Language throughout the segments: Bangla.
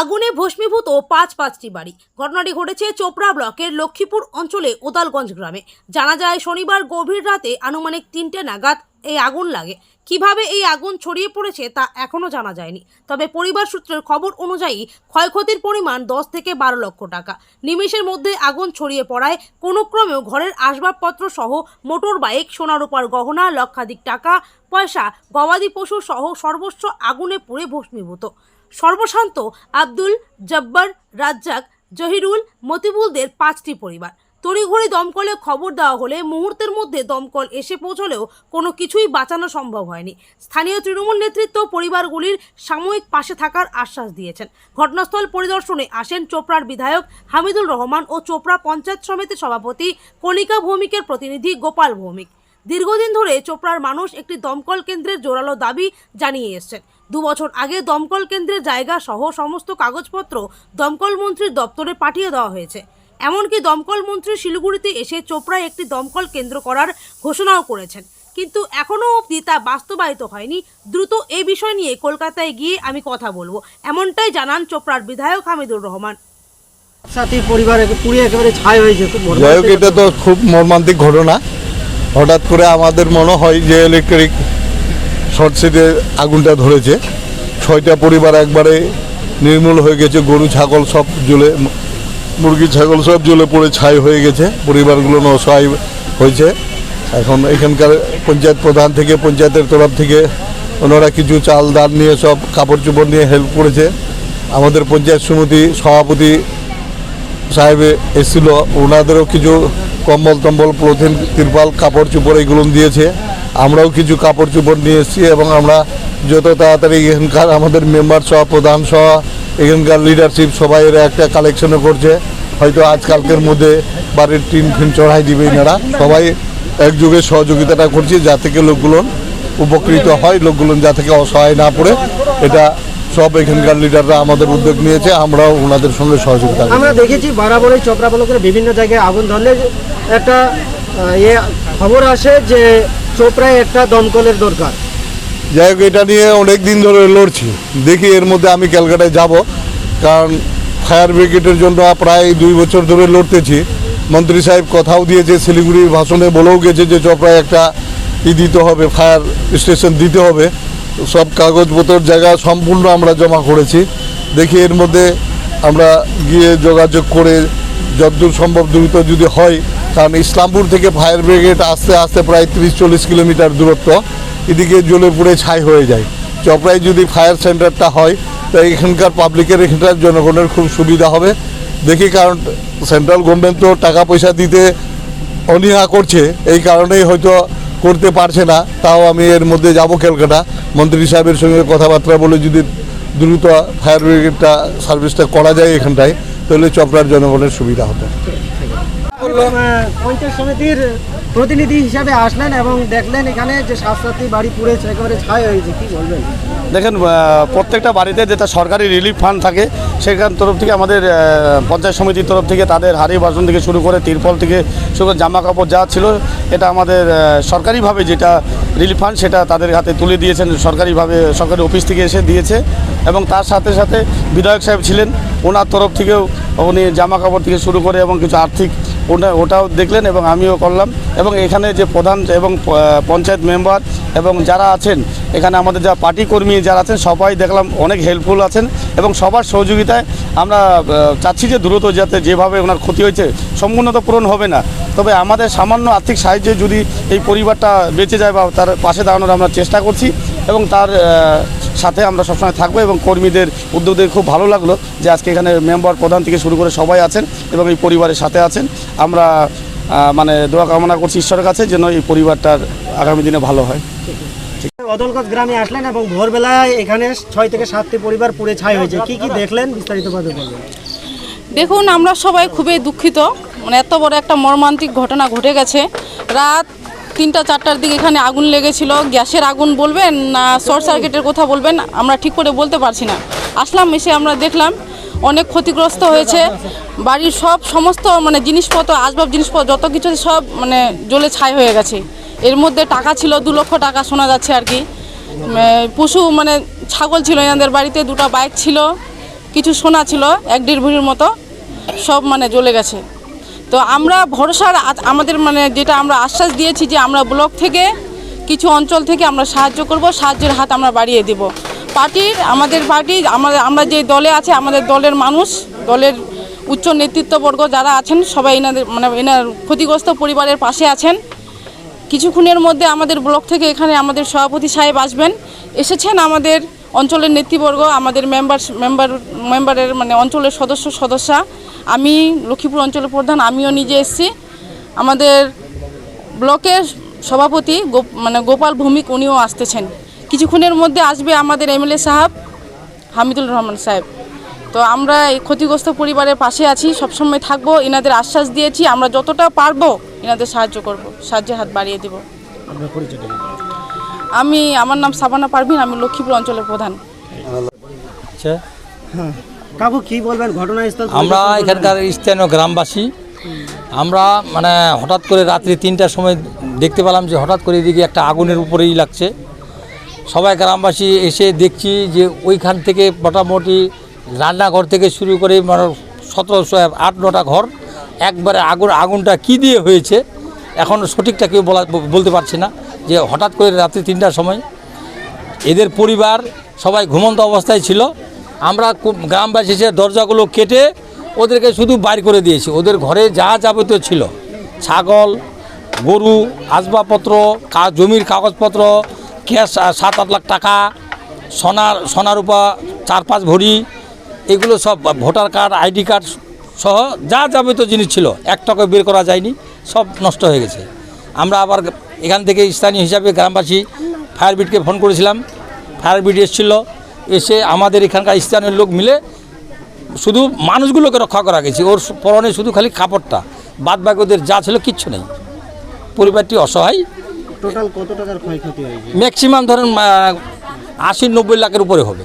আগুনে ভস্মীভূত পাঁচ পাঁচটি বাড়ি। ঘটনাটি ঘটেছে চোপড়া ব্লকের লক্ষ্মীপুর অঞ্চলে ওদালগঞ্জ গ্রামে। জানা যায়, শনিবার গভীর রাতে আনুমানিক তিনটে নাগাদ এই আগুন লাগে। কীভাবে এই আগুন ছড়িয়ে পড়েছে তা এখনও জানা যায়নি। তবে পরিবার সূত্রের খবর অনুযায়ী, ক্ষয়ক্ষতির পরিমাণ দশ থেকে বারো লক্ষ টাকা। নিমেষের মধ্যে আগুন ছড়িয়ে পড়ায় কোনো ক্রমেও ঘরের আসবাবপত্র সহ মোটর বাইক সোনার উপর গহনা, লক্ষাধিক টাকা, পয়সা, গবাদি পশু সহ সর্বস্ব আগুনে পুড়ে ভস্মীভূত। সর্বশান্ত আব্দুল জব্বার, রাজ্জাক, জহিরুল, মতিবুলদের পাঁচটি পরিবার। তড়িঘড়ি দমকলে খবর দেওয়া হলে মুহূর্তের মধ্যে দমকল এসে পৌঁছলেও কোনো কিছুই বাঁচানো সম্ভব হয়নি। স্থানীয় তৃণমূল নেতৃত্ব পরিবারগুলির সাময়িক পাশে থাকার আশ্বাস দিয়েছেন। ঘটনাস্থল পরিদর্শনে আসেন চোপড়ার বিধায়ক হামিদুল রহমান ও চোপড়া পঞ্চায়েত সমিতির সভাপতি কণিকা ভৌমিকের প্রতিনিধি গোপাল ভৌমিক। দীর্ঘদিন ধরে চোপড়ার মানুষ একটি দমকল কেন্দ্রের জোরালো দাবি জানিয়ে এসছেন। দু বছর আগে দমকল কেন্দ্রের জায়গা সহ সমস্ত কাগজপত্র দমকল মন্ত্রীর দপ্তরে পাঠিয়ে দেওয়া হয়েছে। এমনকি দমকল মন্ত্রী শিলিগুড়িতে এসে চোপড়ায় একটি দমকল কেন্দ্র করার ঘোষণাও করেছেন। কিন্তু এখনও অবধি তা বাস্তবায়িত হয়নি। দ্রুত এই বিষয় নিয়ে কলকাতায় গিয়ে আমি কথা বলব। এমনটাই জানান চোপড়ার বিধায়ক হামিদুর রহমান। সাথী পরিবার একে একেবারে ছাই হয়েছে খুব যাই হোক এটা তো খুব মর্মান্তিক ঘটনা। হঠাৎ করে আমাদের মনে হয় যে ইলেকট্রিক শর্ট সিটে আগুনটা ধরেছে। ছয়টা পরিবার একবারে নির্মূল হয়ে গেছে, গরু, ছাগল সব জ্বলে মুরগি, ছাগল সব জ্বলে পড়ে, ছাই হয়ে গেছে, পরিবারগুলো অসহায় হয়েছে। এখন এখানকার পঞ্চায়েত প্রধান থেকে, পঞ্চায়েতের তরফ থেকে ওনারা কিছু চাল দাল নিয়ে সব কাপড় চোপড় নিয়ে হেল্প করেছে। আমাদের পঞ্চায়েত সমিতি সভাপতি সাহেব এসেছিল, ওনাদেরও কিছু কম্বল টম্বল পলিথিন তিরপাল, কাপড় চোপড় এগুলো দিয়েছে। আমরাও কিছু কাপড় চোপড় নিয়ে এসেছি এবং আমরা যত তাড়াতাড়ি এখানকার আমাদের মেম্বার সহ, প্রধান সহ, এখানকার লিডারশিপ সবাই এরা একটা কালেকশনও করছে। হয়তো আজকালকের মধ্যে বাড়ির টিন ফিন চড়াই দিবে এনারা। সবাই একযোগে সহযোগিতাটা করছে যা থেকে লোকগুলো উপকৃত হয়, লোকগুলো যা থেকে অসহায় না পড়ে। এটা সব এখানকার লিডাররা আমাদের উদ্যোগ নিয়েছে, আমরাও ওনাদের সঙ্গে সহযোগিতা আমরা দেখেছি বরাবরই চোপড়া ব্লকের বিভিন্ন জায়গায় আগুন ধরলে একটা ইয়ে খবর আসে যে চোপড়ায় একটা দমকলের দরকার। যাই হোক, এটা নিয়ে অনেক দিন ধরে লড়ছি। দেখি এর মধ্যে আমি ক্যালকাটায় যাব, কারণ ফায়ার ব্রিগেডের জন্য প্রায় দুই বছর ধরে লড়তেছি। মন্ত্রী সাহেব কথাও দিয়েছে শিলিগুড়ির ভাষণে বলেও গেছে যে চোপড়ায় একটা ই দিতে হবে, ফায়ার স্টেশন দিতে হবে। সব কাগজপত্র জায়গা সম্পূর্ণ আমরা জমা করেছি। দেখি এর মধ্যে আমরা গিয়ে যোগাযোগ করে, যতদূর সম্ভব দ্রুত যদি হয় কারণ ইসলামপুর থেকে ফায়ার ব্রিগেড আস্তে আস্তে প্রায় তিরিশ চল্লিশ কিলোমিটার দূরত্ব, এদিকে জ্বলে পুড়ে ছাই হয়ে যায়। চপড়ায় যদি ফায়ার সেন্টারটা হয় তো এখানকার পাবলিকের, এখানকার জনগণের খুব সুবিধা হবে। দেখি কারণ সেন্ট্রাল গভর্নমেন্ট তো টাকা পয়সা দিতে অনীহা করছে, এই কারণেই হয়তো করতে পারছে না। তাও আমি এর মধ্যে যাব ক্যালকাটা। মন্ত্রী সাহেবের সঙ্গে কথাবার্তা বলে যদি দ্রুত ফায়ার ব্রিগেডটা সার্ভিসটা করা যায় এখানটায়, তাহলে চপড়ার জনগণের সুবিধা হবে। পঞ্চায়েত সমিতির প্রতিনিধি হিসাবে আসলেন এবং দেখলেন এখানে যে সাতটি বাড়ি পুড়েছে একেবারে ছাই হয়েছে কি বলবেন? দেখেন প্রত্যেকটা বাড়িতে যেটা সরকারি রিলিফ ফান্ড থাকে সেখান তরফ থেকে আমাদের পঞ্চায়েত সমিতির তরফ থেকে তাদের হাড়ি বাসন থেকে শুরু করে তিরপল থেকে শুরু করে জামা কাপড় যা ছিল এটা আমাদের সরকারিভাবে যেটা রিলিফ ফান্ড সেটা তাদের হাতে তুলে দিয়েছেন সরকারিভাবে সরকারি অফিস থেকে এসে দিয়েছে এবং তার সাথে সাথে বিধায়ক সাহেব ছিলেন ওনার তরফ থেকেও উনি জামা কাপড় থেকে শুরু করে এবং কিছু আর্থিক ওটা, ওটাও দেখলেন এবং আমিও করলাম। এবং এখানে যে প্রধান এবং পঞ্চায়েত মেম্বার এবং যারা আছেন, এখানে আমাদের যা পার্টি কর্মী যারা আছেন, সবাই দেখলাম অনেক হেল্পফুল আছেন এবং সবার সহযোগিতায় আমরা চাচ্ছি যে দ্রুত যাতে যেভাবে ওনার ক্ষতি হয়েছে, সম্পূর্ণ তো পূরণ হবে না। তবে আমাদের সামান্য আর্থিক সাহায্যে যদি এই পরিবারটা বেঁচে যায় বা তার পাশে দাঁড়ানোর আমরা চেষ্টা করছি এবং তার সাথে আমরা সবসময় থাকব এবং কর্মীদের উদ্যোগদের খুব ভালো লাগল যে আজকে এখানে মেম্বার প্রধান থেকে শুরু করে সবাই আছেন এবং এই পরিবারের সাথে আছেন। আমরা মানে দোয়া কামনা করছি ঈশ্বরের কাছে যেন এই পরিবারটার আগামী দিনে ভালো হয়। অদলগঞ্জ গ্রামে আসলেন এবং ভোরবেলায় এখানে ছয় থেকে সাতটি পরিবার পুড়ে ছাই হয়েছে। কি কি দেখলেন? বিস্তারিতভাবে বলবেন দেখুন আমরা সবাই খুবই দুঃখিত। মানে এত বড় একটা মর্মান্তিক ঘটনা ঘটে গেছে। রাত তিনটা, চারটার দিকে এখানে আগুন লেগেছিল। গ্যাসের আগুন বলবেন না শর্ট সার্কিটের কথা বলবেন, আমরা ঠিক করে বলতে পারছি না। আসলাম, এসে আমরা দেখলাম অনেক ক্ষতিগ্রস্ত হয়েছে। বাড়ির সব সমস্ত মানে জিনিসপত্র, আসবাব জিনিসপত্র, যত কিছু সব মানে জ্বলে ছাই হয়ে গেছে। এর মধ্যে টাকা ছিল, দু লক্ষ টাকা শোনা যাচ্ছে আর কি। পশু মানে ছাগল ছিল এনাদের বাড়িতে, দুটো বাইক ছিল, কিছু সোনা ছিল, এক দেড় ভরির মতো, সব মানে জ্বলে গেছে। তো আমরা ভরসার আমাদের মানে যেটা আমরা আশ্বাস দিয়েছি যে আমরা ব্লক থেকে কিছু অঞ্চল থেকে আমরা সাহায্য করব, সাহায্যের হাত আমরা বাড়িয়ে দেব। পার্টির, আমাদের পার্টি আমাদের আমরা যে দলে আছে, আমাদের দলের মানুষ, দলের উচ্চ নেতৃত্ববর্গ যারা আছেন, সবাই এনাদের মানে এনার ক্ষতিগ্রস্ত পরিবারের পাশে আছেন। কিছুক্ষণের মধ্যে আমাদের ব্লক থেকে এখানে আমাদের সভাপতি সাহেব আসবেন। এসেছেন আমাদের অঞ্চলের নেতৃবর্গ, আমাদের মেম্বার মেম্বার মেম্বারের মানে অঞ্চলের সদস্য, সদস্যা। আমি লক্ষ্মীপুর অঞ্চলের প্রধান, আমিও নিজে এসেছি। আমাদের ব্লকের সভাপতি মানে গোপাল ভৌমিক, উনিও আসতেছেন। কিছুক্ষণের মধ্যে আসবে আমাদের এমএলএ সাহেব হামিদুল রহমান সাহেব। তো আমরা এই ক্ষতিগ্রস্ত পরিবারের পাশে আছি, সবসময় থাকব, এনাদের আশ্বাস দিয়েছি। আমরা যতটা পারব, এনাদের সাহায্য করব, সাহায্যের হাত বাড়িয়ে দেব? আমি আমার নাম সাবানা পারভিন আমি লক্ষ্মীপুর অঞ্চলের প্রধান। আচ্ছা। কাকু কি বলবেন? ঘটনাস্থল আমরা এখানকার স্থানীয় গ্রামবাসী। আমরা মানে হঠাৎ করে রাত্রি তিনটার সময় দেখতে পেলাম যে হঠাৎ করে এদিকে একটা আগুনের উপরেই লাগছে। সবাই গ্রামবাসী এসে দেখছি যে ওইখান থেকে মোটামুটি রান্নাঘর থেকে শুরু করে মানে সতেরোশো আট নটা ঘর একবারে আগুন আগুনটা কি দিয়ে হয়েছে? এখন সঠিকটা কেউ বলা বলতে পারছি না যে হঠাৎ করে রাত্রি তিনটার সময় এদের পরিবার সবাই ঘুমন্ত অবস্থায় ছিল। আমরা গ্রামবাসী এসে দরজাগুলো কেটে ওদেরকে শুধু বাইর করে দিয়েছি। ওদের ঘরে যা যাবতীয় ছিল। ছাগল, গরু, আসবাবপত্র জমির কাগজপত্র, ক্যাশ সাত আট লাখ টাকা, সোনার সোনার উপা, চার পাঁচ ভরি, এগুলো সব ভোটার কার্ড, আইডি কার্ড সহ যা যাবতীয় জিনিস ছিল। এক টাকা বের করা যায়নি। সব নষ্ট হয়ে গেছে। আমরা আবার এখান থেকে স্থানীয় হিসাবে গ্রামবাসী ফায়ার ব্রিগেডকে ফোন করেছিলাম। ফায়ার ব্রিগেড এসেছিল এসে আমাদের এখানকার স্থানীয় লোক মিলে শুধু মানুষগুলোকে রক্ষা করা গেছে। ওর পরনে শুধু খালি কাপড়টা বাদ বাকি ওদের যা ছিল কিচ্ছু নেই। পরিবারটি অসহায়। টোটাল কত টাকার ক্ষয়ক্ষতি হয়েছে? ম্যাক্সিমাম ধরেন আশি নব্বই লাখের উপরে হবে।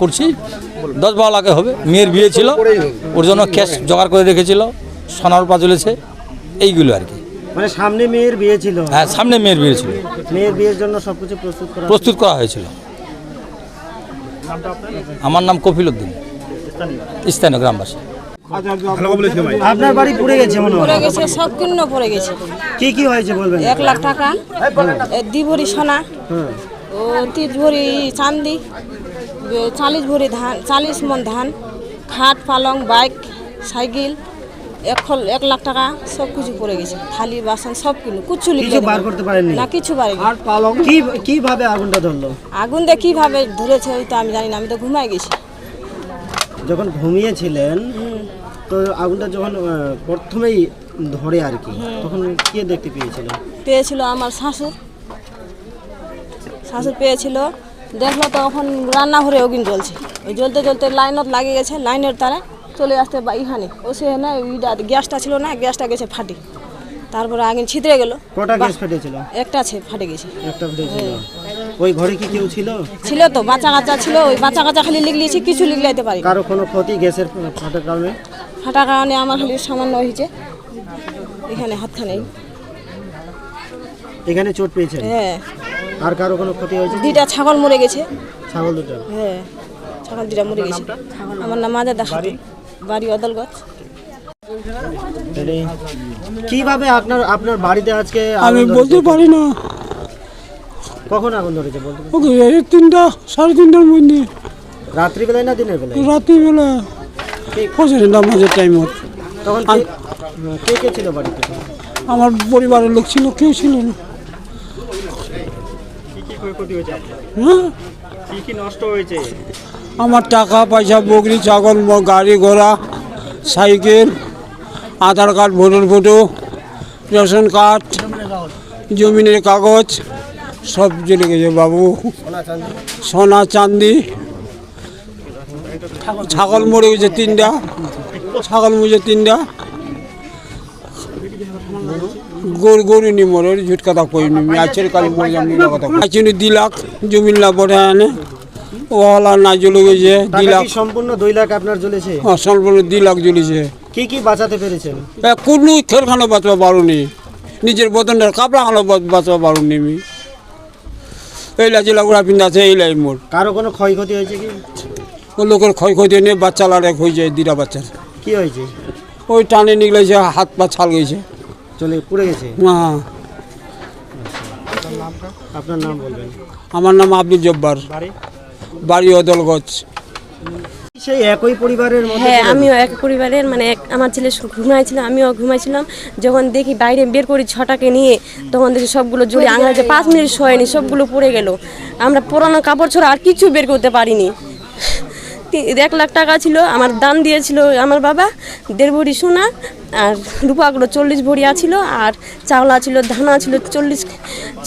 করছি দশ বারো লাখে হবে। মেয়ের বিয়ে ছিল ওর জন্য ক্যাশ জোগাড় করে রেখেছিল সোনার পা চলেছে এইগুলো আর কি। মানে সামনে মেয়ের বিয়ে ছিল। হ্যাঁ সামনে মেয়ের বিয়ে ছিল। মেয়ের বিয়ের জন্য সবকিছু প্রস্তুত করা প্রস্তুত করা হয়েছিল। আমার নাম কপিল উদ্দিন। স্থানীয় গ্রামবাসী। আপনার বাড়ি পুড়ে গেছে মনে পড়ে গেছে সব কিন্ন পড়ে গেছে। কি কি হয়েছে বলবেন? এক লাখ টাকা। এ দি ভরি সোনা ও তিরিশ ভরি চান্দি চালিশ ভরি ধান চালিশ মন ধান খাট পালং বাইক সাইকেল এক এক লাখ টাকা সব কিছু পড়ে গেছে। থালি বাসন সব কুচ্ছু লিখে কিছু বার করতে পারেননি? না কিছু পারেনি কি কীভাবে আগুনটা ধরলো? আগুন দিয়ে কীভাবে ধরেছে ওই তো আমি জানি না আমি তো ঘুমাই গেছি। যখন ঘুমিয়েছিলেন তো আগুনটা যখন প্রথমেই ধরে আর কি তখন কে দেখতে পেয়েছিল? পেয়েছিল আমার শাশুড়। শাশুড় পেয়েছিল। দেখল তখন রান্নাঘরে অগ্নি জ্বলছে। ওই জ্বলতে জ্বলতে লাইনত লাগে গেছে লাইনের তারা। চলে আসতে বা ইহানে। ও সে না ওইটা গ্যাসটা ছিল না গ্যাসটা গেছে ফাটি। তারপরে আগুন ছিতরে গেল। কটা গ্যাস ফেটেছিল? একটা আছে ফাটে গেছে। একটা ফেটেছিল। ওই ঘরে কি কেউ ছিল? ছিল তো বাচ্চা কাচ্চা ছিল ওই বাচ্চা কাচ্চা খালি লিখলিয়েছি কিছু লিখলাইতে পারি কারও কোনো ক্ষতি গ্যাসের ফাটার কারণে? ফাটার কারণে আমার খালি সামান্য হয়েছে। এখানে হাতখানে এখানে চোট পেয়েছে হ্যাঁ। আর কারও কোনো ক্ষতি হয়েছে? দুইটা ছাগল মরে গেছে। ছাগল দুটো? হ্যাঁ। ছাগল দুটা মরে গেছে। আমার নাম মাজা দেখাতে বাড়ি কীভাবে আপনার আপনার বাড়িতে আজকে আমি বলতে পারি না। কখন আগুন ধরেছে বলতে ওকে এই তিনটা সাড়ে তিনটার মধ্যে। রাত্রিবেলায় না দিনের বেলায়? রাত্রিবেলা পৌঁছে নামাজের টাইমত তখন কে- কে কে ছিল বাড়িতে? আমার পরিবারের লোক ছিল কেউ ছিল না। হ্যাঁ? আমার টাকা, পয়সা বকরি ছাগল গাড়ি, ঘোড়া, cycle, Aadhaar card, voter photo, ration card, জমিনের কাগজ, সব চলে গেছে বাবু। সোনা চান্দি ছাগল মরে গেছে তিনটা, ছাগল মরেছে তিনটা। গরু গরু নি মরে ঝুট কথা কই নি আছের কালি মরে নি কথা আছে নি দি লাখ, জমিন লা বড় আনে ও হলা না জ্বলে গেছে দি টাকা লাখ কি সম্পূর্ণ দুই লাখ আপনার জ্বলেছে? সম্পূর্ণ দি লাখ জ্বলেছে। কি কি বাঁচাতে পেরেছেন? এ কোনো খেলখানো বাঁচবা পারুনি। নিজের বদনের কাপড়া খানো বাঁচবা পারুনি আমি। এইলা জেলা গুড়া পিন্ধা আছে এইলাই মোর। কারও কোনো ক্ষয়ক্ষতি হয়েছে কি? ওই লোকের ক্ষয়ক্ষতি নিয়ে বাচ্চা লাড়েক হয়ে যায় দুটা বাচ্চার। কি হয়েছে? ওই টানে নিগলেছে হাত পা ছাল গেছে। চলে পুড়ে গেছে? হ্যাঁ আপনার নাম বলবেন। আমার নাম আব্দুল জব্বার। বাড়ি? বাড়ি অদলগঞ্জ সেই একই পরিবারের মধ্যে হ্যাঁ আমিও এক পরিবারের মানে এক- আমার ছেলে ঘুমাইছিল আমিও ঘুমাইছিলাম। যখন দেখি বাইরে বের করি ছটাকে নিয়ে তখন দেখি সবগুলো জুড়ে আঙা যে পাঁচ মিনিট শোয়নি সবগুলো পড়ে গেল। আমরা পুরানো কাপড় ছাড়া আর কিছু বের করতে পারিনি। এক লাখ টাকা ছিল, আমার দান দিয়েছিল আমার বাবা, দেড় ভরি সোনা আর রূপাগুলো চল্লিশ ভরি আছিল আর চাওলা ছিল, ধানা ছিল চল্লিশ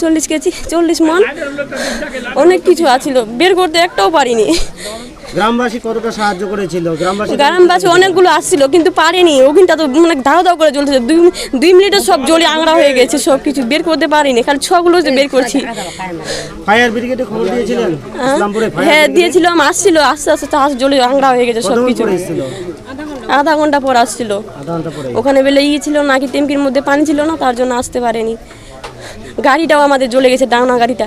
চল্লিশ কেজি, চল্লিশ মন অনেক কিছু আছিল। বের করতে একটাও পারিনি। গ্রামবাসী কতটা সাহায্য করেছিল? গ্রামবাসী গ্রামবাসী অনেকগুলো আসছিল কিন্তু পারেনি। ওখানটা তো মানে ধাও ধাও করে জ্বলছে দুই দুই মিনিটে সব জ্বলে আংড়া হয়ে গেছে সব কিছু বের করতে পারিনি। খালি ছগুলো যে বের করছি। ফায়ার ব্রিগেডে খবর দিয়েছিলেন? ইসলামপুরে ফায়ার হ্যাঁ? দিয়েছিলাম আসছিল আস্তে আস্তে চাষ জ্বলে আংড়া হয়ে গেছে সব কিছু আধা ঘণ্টা পর আসছিল। আধা ঘণ্টা পরে। ওখানে বেলে ই ছিল নাকি টেঙ্কির মধ্যে পানি ছিল না তার জন্য আসতে পারেনি। গাড়িটাও আমাদের জ্বলে গেছে ডাঙনা গাড়িটা।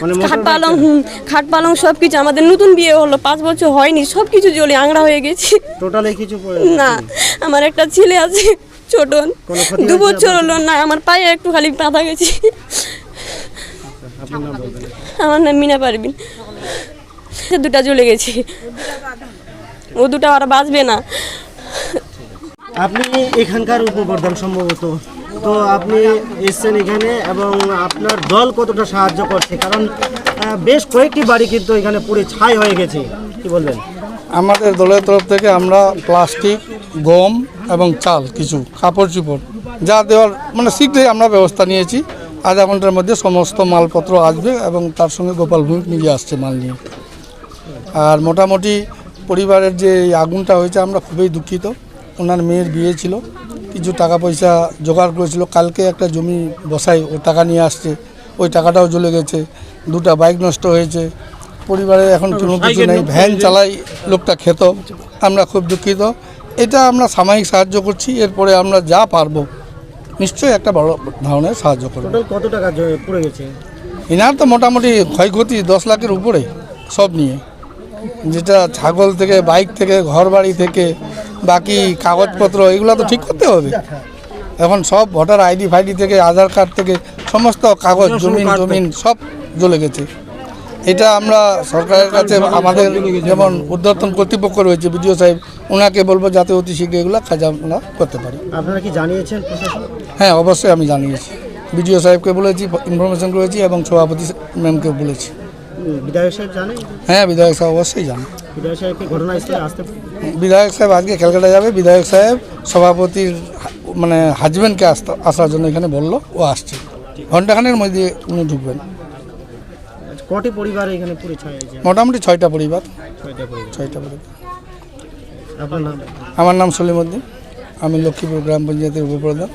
মানে খাট পালং হুম, খাট পালং সব কিছু আমাদের নতুন বিয়ে হলো পাঁচ বছর হয়নি সব কিছু জ্বলে আংড়া হয়ে গেছে। টোটালে কিছু না আমার একটা ছেলে আছে ছোট। দু বছর হলো না আমার পায়ে একটু খালি পাতা গেছে। আমার নাম মিনা পারবিন। দুটা জ্বলে গেছে। ও দুটা আর বাঁচবে না। আপনি এখানকার উপপ্রধান সম্ভবত তো আপনি এসছেন এখানে এবং আপনার দল কতটা সাহায্য করছে? কারণ বেশ কয়েকটি বাড়ি কিন্তু এখানে পুরো ছাই হয়ে গেছে। কি বলবেন? আমাদের দলের তরফ থেকে আমরা প্লাস্টিক, গম এবং চাল, কিছু কাপড় চোপড় যা দেওয়ার মানে শীঘ্রই আমরা ব্যবস্থা নিয়েছি। আধা ঘণ্টার মধ্যে সমস্ত মালপত্র আসবে এবং তার সঙ্গে গোপাল ভূমিক নিজে আসছে মাল নিয়ে। আর মোটামুটি পরিবারের যে আগুনটা হয়েছে, আমরা খুবই দুঃখিত। ওনার মেয়ের বিয়ে ছিল। কিছু টাকা পয়সা জোগাড় করেছিল। কালকে একটা জমি বসাই ও টাকা নিয়ে আসছে। ওই টাকাটাও জ্বলে গেছে। দুটা বাইক নষ্ট হয়েছে। পরিবারে এখন কোনো কিছু নেই। ভ্যান চালাই লোকটা খেত। আমরা খুব দুঃখিত। এটা আমরা সাময়িক সাহায্য করছি। এরপরে আমরা যা পারব নিশ্চয়ই একটা বড় ধরনের সাহায্য করব। কত টাকা পুড়ে গেছে? এনার তো মোটামুটি ক্ষয়ক্ষতি দশ লাখের উপরে সব নিয়ে। যেটা ছাগল থেকে বাইক থেকে ঘর বাড়ি থেকে বাকি কাগজপত্র এগুলো তো ঠিক করতে হবে। এখন সব ভোটার আইডি ফাইডি থেকে আধার কার্ড থেকে সমস্ত কাগজ জমিন জমিন সব জ্বলে গেছে। এটা আমরা সরকারের কাছে আমাদের যেমন উদ্যতন কর্তৃপক্ষ রয়েছে বিডিও সাহেব ওনাকে বলব যাতে অতি শীঘ্র এগুলো কাজ আমরা করতে পারি। আপনারা কি জানিয়েছেন হ্যাঁ অবশ্যই আমি জানিয়েছি। বিডিও সাহেবকে বলেছি ইনফরমেশন করেছি এবং সভাপতি ম্যামকে বলেছি। বিধায়ক সাহেব জানেন হ্যাঁ বিধায়ক সাহেব অবশ্যই জান। বিধায়ক সাহেবকে ঘটনাস্থলে আসতে বিধায়ক সাহেব আজকে ক্যালকাটা যাবে। বিধায়ক সাহেব সভাপতির মানে হাজব্যান্ডকে আসতে আসার জন্য এখানে বলল ও আসছে। ঘন্টাখানের মধ্যে উনি ঢুকবেন। কটি পরিবার এখানে পুরো ছাই মোটামুটি ছয়টা পরিবার। ছয়টা পরিবার। ছয়টা পরিবার। আপনার নাম? আমার নাম সলিমউদ্দিন আমি লক্ষ্মীপুর গ্রাম পঞ্চায়েতের উপপ্রধান।